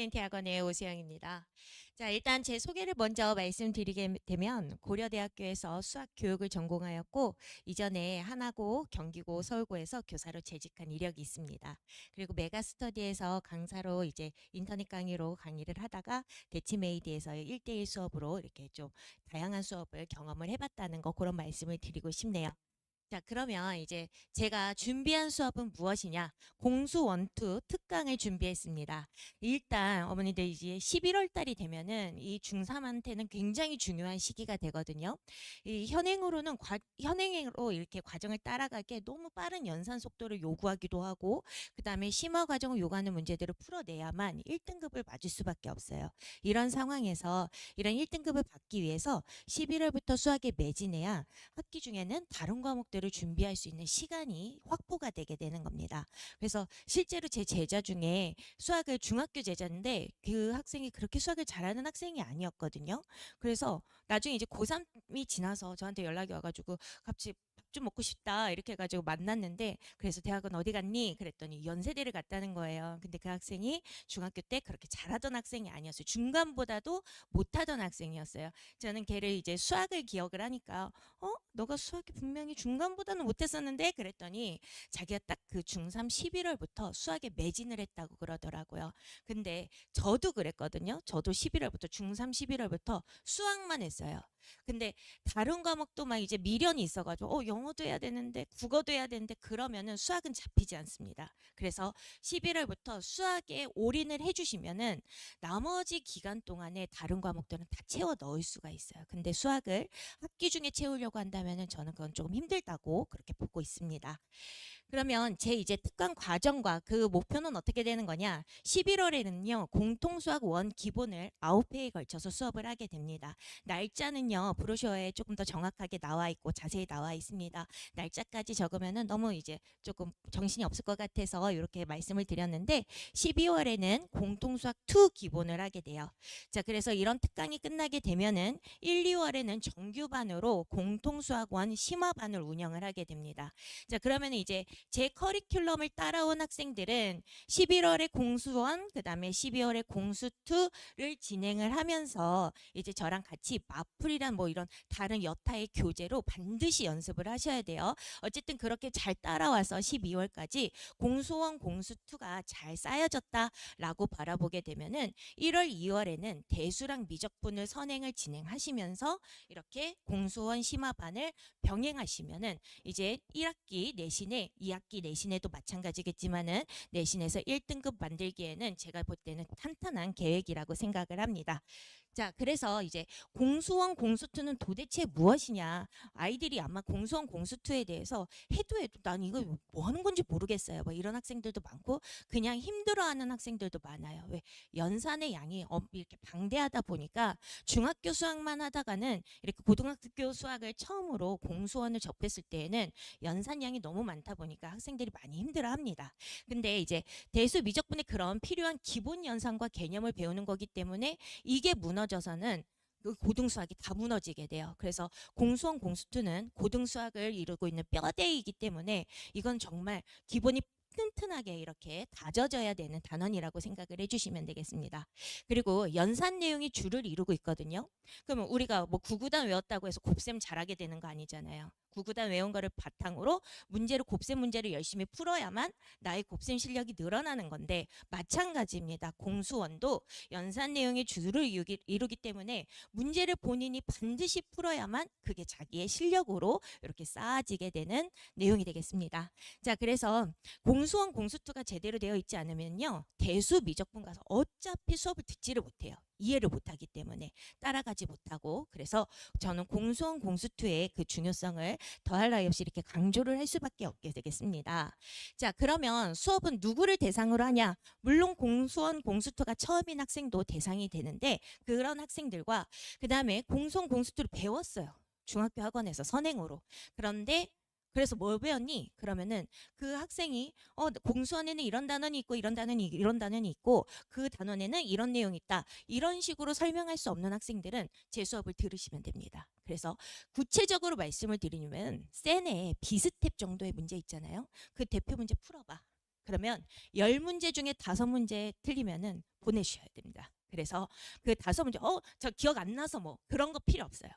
SNT 학원의 오수영입니다. 자, 일단 제 소개를 먼저 말씀드리게 되면 고려대학교에서 수학 교육을 전공하였고 이전에 하나고, 경기고, 서울고에서 교사로 재직한 이력이 있습니다. 그리고 메가스터디에서 강사로 이제 인터넷 강의로 강의를 하다가 대치메이드에서 1대1 수업으로 이렇게 좀 다양한 수업을 경험을 해봤다는 거 그런 말씀을 드리고 싶네요. 자, 그러면 이제 제가 준비한 수업은 무엇이냐? 공수 원투 특강을 준비했습니다. 일단 어머니들 이제 11월 달이 되면은 이 중3한테는 굉장히 중요한 시기가 되거든요. 이 현행으로는 과, 현행으로 이렇게 과정을 따라가기에 너무 빠른 연산 속도를 요구하기도 하고 그다음에 심화 과정을 요구하는 문제들을 풀어내야만 1등급을 맞을 수밖에 없어요. 이런 상황에서 이런 1등급을 받기 위해서 11월부터 수학에 매진해야 학기 중에는 다른 과목들 을 준비할 수 있는 시간이 확보가 되게 되는 겁니다. 그래서 실제로 제 제자 중에 수학을 중학교 제자인데 그 학생이 그렇게 수학을 잘하는 학생이 아니었거든요. 그래서 나중에 이제 고3이 지나서 저한테 연락이 와가지고 밥좀 먹고 싶다 이렇게 해가지고 만났는데 그래서 대학은 어디 갔니? 그랬더니 연세대를 갔다는 거예요. 근데 그 학생이 중학교 때 그렇게 잘하던 학생이 아니었어요. 중간보다도 못하던 학생이었어요. 저는 걔를 이제 수학을 기억을 하니까 어? 너가 수학이 분명히 중간보다는 못했었는데 그랬더니 자기가 딱 그 중3 11월부터 수학에 매진을 했다고 그러더라고요. 근데 저도 그랬거든요. 저도 11월부터 중3 11월부터 수학만 했어요. 근데 다른 과목도 막 이제 미련이 있어가지고 어 영어도 해야 되는데 국어도 해야 되는데 그러면은 수학은 잡히지 않습니다. 그래서 11월부터 수학에 올인을 해주시면은 나머지 기간 동안에 다른 과목들은 다 채워 넣을 수가 있어요. 근데 수학을 학기 중에 채우려고 한다 면은 저는 그건 조금 힘들다고 그렇게 보고 있습니다. 그러면 제 이제 특강 과정과 그 목표는 어떻게 되는 거냐? 11월에는요, 공통수학 원 기본을 9회에 걸쳐서 수업을 하게 됩니다. 날짜는요, 브로셔에 조금 더 정확하게 나와 있고 자세히 나와 있습니다. 날짜까지 적으면은 너무 이제 조금 정신이 없을 것 같아서 이렇게 말씀을 드렸는데 12월에는 공통수학 2 기본을 하게 돼요. 자, 그래서 이런 특강이 끝나게 되면은 1, 2월에는 정규반으로 공통수학 원 심화반을 운영을 하게 됩니다. 자, 그러면 이제 제 커리큘럼을 따라온 학생들은 11월에 공수원, 그 다음에 12월에 공수2를 진행을 하면서 이제 저랑 같이 마플이란 뭐 이런 다른 여타의 교재로 반드시 연습을 하셔야 돼요. 어쨌든 그렇게 잘 따라와서 12월까지 공수원, 공수2가 잘 쌓여졌다라고 바라보게 되면은 1월, 2월에는 대수랑 미적분을 선행을 진행하시면서 이렇게 공수원 심화반을 병행하시면은 이제 1학기 내신에 2학기 내신에도 마찬가지겠지만은 내신에서 1등급 만들기에는 제가 볼 때는 탄탄한 계획이라고 생각을 합니다. 자, 그래서 이제 공수원 공수투는 도대체 무엇이냐? 아이들이 아마 공수원 공수투에 대해서 해도 해도 난 이거 뭐 하는 건지 모르겠어요. 뭐 이런 학생들도 많고 그냥 힘들어하는 학생들도 많아요. 왜 연산의 양이 엄- 이렇게 방대하다 보니까 중학교 수학만 하다가는 이렇게 고등학교 수학을 처음으로 공수원을 접했을 때에는 연산량이 너무 많다 보니까 학생들이 많이 힘들어합니다. 근데 이제 대수 미적분의 그런 필요한 기본 연산과 개념을 배우는 거기 때문에 이게 무너 져서는 그 고등수학이 다 무너지게 돼요. 그래서 공수원 공수투는 고등수학을 이루고 있는 뼈대이기 때문에 이건 정말 기본이 튼튼하게 이렇게 다져져야 되는 단원이라고 생각을 해주시면 되겠습니다. 그리고 연산 내용이 주를 이루고 있거든요. 그러면 우리가 뭐 구구단 외웠다고 해서 곱셈 잘하게 되는 거 아니잖아요. 구구단 외운 거를 바탕으로 문제를 곱셈 문제를 열심히 풀어야만 나의 곱셈 실력이 늘어나는 건데 마찬가지입니다. 공수원도 연산 내용의 주를 이루기 때문에 문제를 본인이 반드시 풀어야만 그게 자기의 실력으로 이렇게 쌓아지게 되는 내용이 되겠습니다. 자, 그래서 공수원 공수투가 제대로 되어 있지 않으면요. 대수 미적분 가서 어차피 수업을 듣지를 못해요. 이해를 못하기 때문에 따라가지 못하고 그래서 저는 공수원 공수투의 그 중요성을 더할 나위 없이 이렇게 강조를 할 수밖에 없게 되겠습니다. 자 그러면 수업은 누구를 대상으로 하냐? 물론 공수원 공수투가 처음인 학생도 대상이 되는데 그런 학생들과 그 다음에 공수원 공수투를 배웠어요. 중학교 학원에서 선행으로. 그런데 그래서 뭘 배웠니? 그러면은 그 학생이 어 공수원에는 이런 단원이 있고 이런 단원이 이런 단원이 있고 그 단원에는 이런 내용이 있다. 이런 식으로 설명할 수 없는 학생들은 제 수업을 들으시면 됩니다. 그래서 구체적으로 말씀을 드리면 센에 비스텝 정도의 문제 있잖아요. 그 대표 문제 풀어봐. 그러면 열 문제 중에 다섯 문제 틀리면은 보내주셔야 됩니다. 그래서 그 다섯 문제 어 저 기억 안 나서 뭐 그런 거 필요 없어요.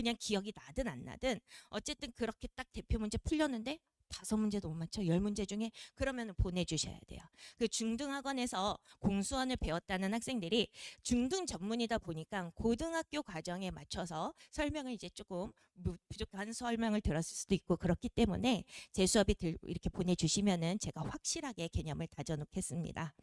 그냥 기억이 나든 안 나든 어쨌든 그렇게 딱 대표 문제 풀렸는데 다섯 문제도 못 맞춰 열 문제 중에 그러면 보내주셔야 돼요. 그 중등학원에서 공수원을 배웠다는 학생들이 중등 전문이다 보니까 고등학교 과정에 맞춰서 설명을 이제 조금 무- 부족한 설명을 들었을 수도 있고 그렇기 때문에 제 수업이 들, 이렇게 보내주시면은 제가 확실하게 개념을 다져놓겠습니다.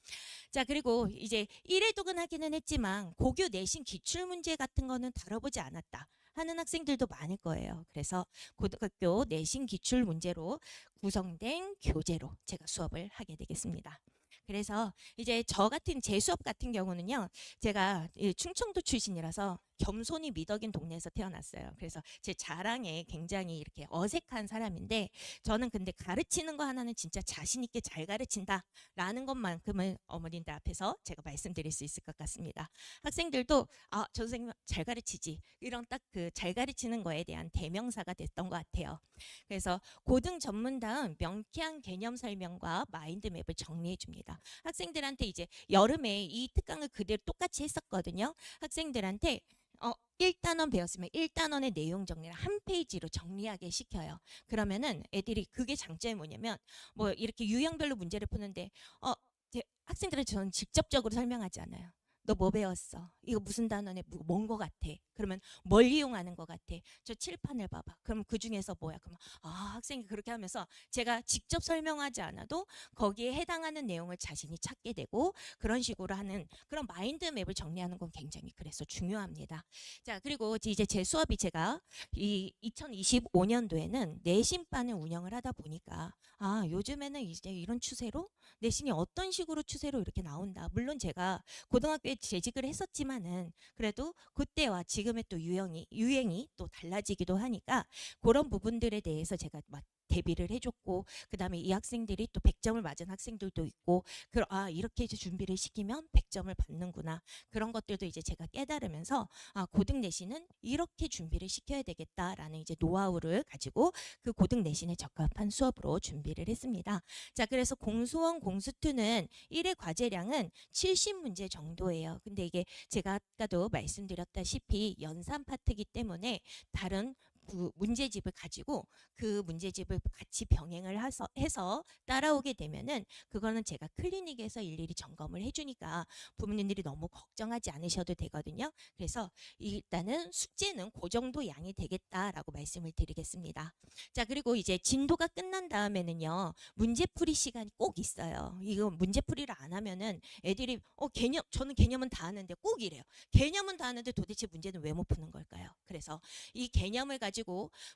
자 그리고 이제 일회독은 하기는 했지만 고교 내신 기출 문제 같은 거는 다뤄보지 않았다. 하는 학생들도 많을 거예요. 그래서 고등학교 내신 기출 문제로 구성된 교재로 제가 수업을 하게 되겠습니다. 그래서 이제 저 같은 제 수업 같은 경우는요, 제가 이 충청도 출신이라서 겸손이 미덕인 동네에서 태어났어요. 그래서 제 자랑에 굉장히 이렇게 어색한 사람인데 저는 근데 가르치는 거 하나는 진짜 자신 있게 잘 가르친다라는 것만큼은 어머님들 앞에서 제가 말씀드릴 수 있을 것 같습니다. 학생들도 아, 저 선생님 잘 가르치지 이런 딱 그 잘 가르치는 거에 대한 대명사가 됐던 것 같아요. 그래서 고등 전문 다음 명쾌한 개념 설명과 마인드맵을 정리해 줍니다. 학생들한테 이제 여름에 이 특강을 그대로 똑같이 했었거든요. 학생들한테 어 1단원 배웠으면 1단원의 내용 정리를 한 페이지로 정리하게 시켜요. 그러면은 애들이 그게 장점이 뭐냐면 뭐 이렇게 유형별로 문제를 푸는데 어제 학생들은 저는 직접적으로 설명하지 않아요. 너 뭐 배웠어? 이거 무슨 단원에 뭔거 같아? 그러면 뭘 이용하는 것 같아? 저 칠판을 봐봐. 그럼 그 중에서 뭐야? 그러면 아 학생이 그렇게 하면서 제가 직접 설명하지 않아도 거기에 해당하는 내용을 자신이 찾게 되고 그런 식으로 하는 그런 마인드맵을 정리하는 건 굉장히 그래서 중요합니다. 자 그리고 이제 제 수업이 제가 이 2025년도에는 내신반을 운영을 하다 보니까 아 요즘에는 이제 이런 추세로 내신이 어떤 식으로 추세로 이렇게 나온다. 물론 제가 고등학교에 재직을 했었지만 은 그래도 그때와 지금의 또 유형이 유행이 또 달라지기도 하니까 그런 부분들에 대해서 제가 막 대비를 해줬고 그 다음에 이 학생들이 또 100점을 맞은 학생들도 있고 그, 아 이렇게 이제 준비를 시키면 100점을 받는구나 그런 것들도 이제 제가 깨달으면서 아 고등 내신은 이렇게 준비를 시켜야 되겠다라는 이제 노하우를 가지고 그 고등 내신에 적합한 수업으로 준비를 했습니다. 자 그래서 공수원 공수투는 1회 과제량은 70문제 정도예요. 근데 이게 제가 아까도 말씀드렸다시피 연산 파트이기 때문에 다른 그 문제집을 가지고 그 문제집을 같이 병행을 해서, 해서 따라오게 되면은 그거는 제가 클리닉에서 일일이 점검을 해주니까 부모님들이 너무 걱정하지 않으셔도 되거든요. 그래서 일단은 숙제는 그 정도 양이 되겠다라고 말씀을 드리겠습니다. 자 그리고 이제 진도가 끝난 다음에는요 문제풀이 시간이 꼭 있어요. 이거 문제풀이를 안 하면은 애들이 어 개념 저는 개념은 다 아는데 꼭 이래요. 개념은 다 아는데 도대체 문제는 왜 못 푸는 걸까요? 그래서 이 개념을 가지고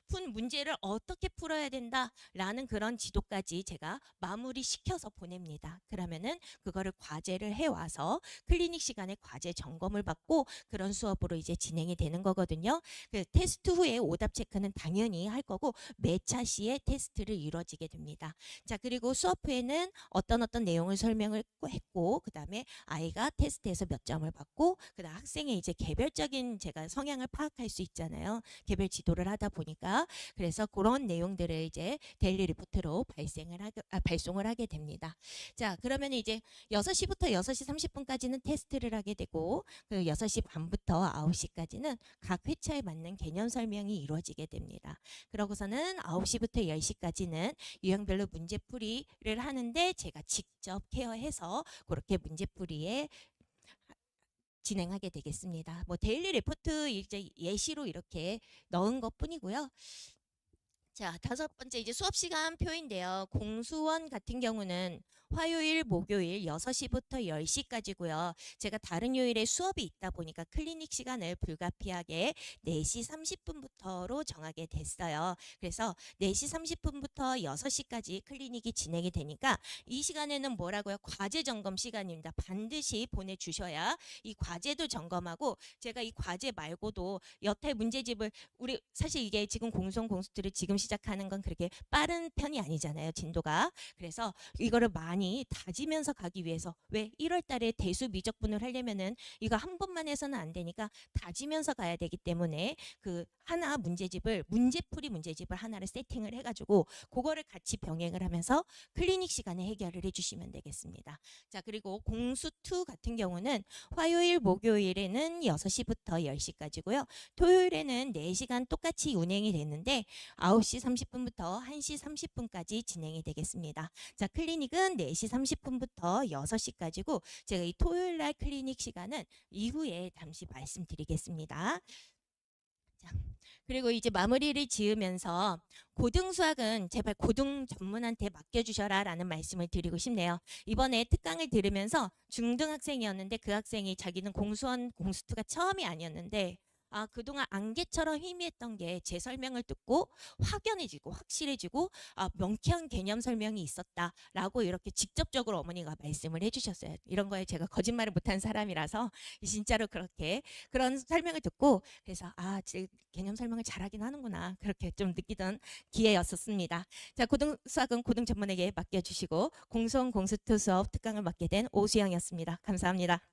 푼 문제를 어떻게 풀어야 된다라는 그런 지도까지 제가 마무리 시켜서 보냅니다. 그러면은 그거를 과제를 해와서 클리닉 시간에 과제 점검을 받고 그런 수업으로 이제 진행이 되는 거거든요. 그 테스트 후에 오답 체크는 당연히 할 거고 매차 시에 테스트를 이루어지게 됩니다. 자 그리고 수업 후에는 어떤 어떤 내용을 설명을 했고 그 다음에 아이가 테스트에서 몇 점을 받고 그 다음 학생의 이제 개별적인 제가 성향을 파악할 수 있잖아요. 개별 지도를 하다 보니까 그래서 그런 내용들을 이제 데일리 리포트로 발생을 하게, 아, 발송을 하게 됩니다. 자 그러면 이제 6시부터 6시 30분까지는 테스트를 하게 되고 그 6시 반부터 9시까지는 각 회차에 맞는 개념 설명이 이루어지게 됩니다. 그러고서는 9시부터 10시까지는 유형별로 문제풀이를 하는데 제가 직접 케어해서 그렇게 문제풀이에 진행하게 되겠습니다. 뭐 데일리 레포트 이제 예시로 이렇게 넣은 것 뿐이고요. 자, 다섯 번째 이제 수업 시간 표인데요. 공수원 같은 경우는 화요일, 목요일 6시부터 10시까지고요. 제가 다른 요일에 수업이 있다 보니까 클리닉 시간을 불가피하게 4시 30분부터로 정하게 됐어요. 그래서 4시 30분부터 6시까지 클리닉이 진행이 되니까 이 시간에는 뭐라고요? 과제 점검 시간입니다. 반드시 보내주셔야 이 과제도 점검하고 제가 이 과제 말고도 여태 문제집을 우리 사실 이게 지금 공성 공수들을 지금 시작하는 건 그렇게 빠른 편이 아니잖아요. 진도가. 그래서 이거를 많이 많이 다지면서 가기 위해서 왜 1월 달에 대수 미적분을 하려면은 이거 한 번만 해서는 안 되니까 다지면서 가야 되기 때문에 그 하나 문제집을 문제풀이 문제집을 하나를 세팅을 해가지고 그거를 같이 병행을 하면서 클리닉 시간에 해결을 해주시면 되겠습니다. 자 그리고 공수 2 같은 경우는 화요일 목요일에는 6시부터 10시까지고요. 토요일에는 4시간 똑같이 운행이 됐는데 9시 30분부터 1시 30분까지 진행이 되겠습니다. 자, 클리닉은 4시 30분부터 6시까지고 제가 이 토요일 날 클리닉 시간은 이후에 잠시 말씀드리겠습니다. 자, 그리고 이제 마무리를 지으면서 고등 수학은 제발 고등 전문한테 맡겨주셔라 라는 말씀을 드리고 싶네요. 이번에 특강을 들으면서 중등 학생이었는데 그 학생이 자기는 공수원 공수투가 처음이 아니었는데 아 그동안 안개처럼 희미했던 게 제 설명을 듣고 확연해지고 확실해지고 아 명쾌한 개념 설명이 있었다라고 이렇게 직접적으로 어머니가 말씀을 해주셨어요. 이런 거에 제가 거짓말을 못한 사람이라서 진짜로 그렇게 그런 설명을 듣고 그래서 아제 개념 설명을 잘하긴 하는구나 그렇게 좀 느끼던 기회였었습니다. 자 고등 수학은 고등 전문에게 맡겨주시고 공수원 공수투 수업 특강을 맡게 된 오수영이었습니다. 감사합니다.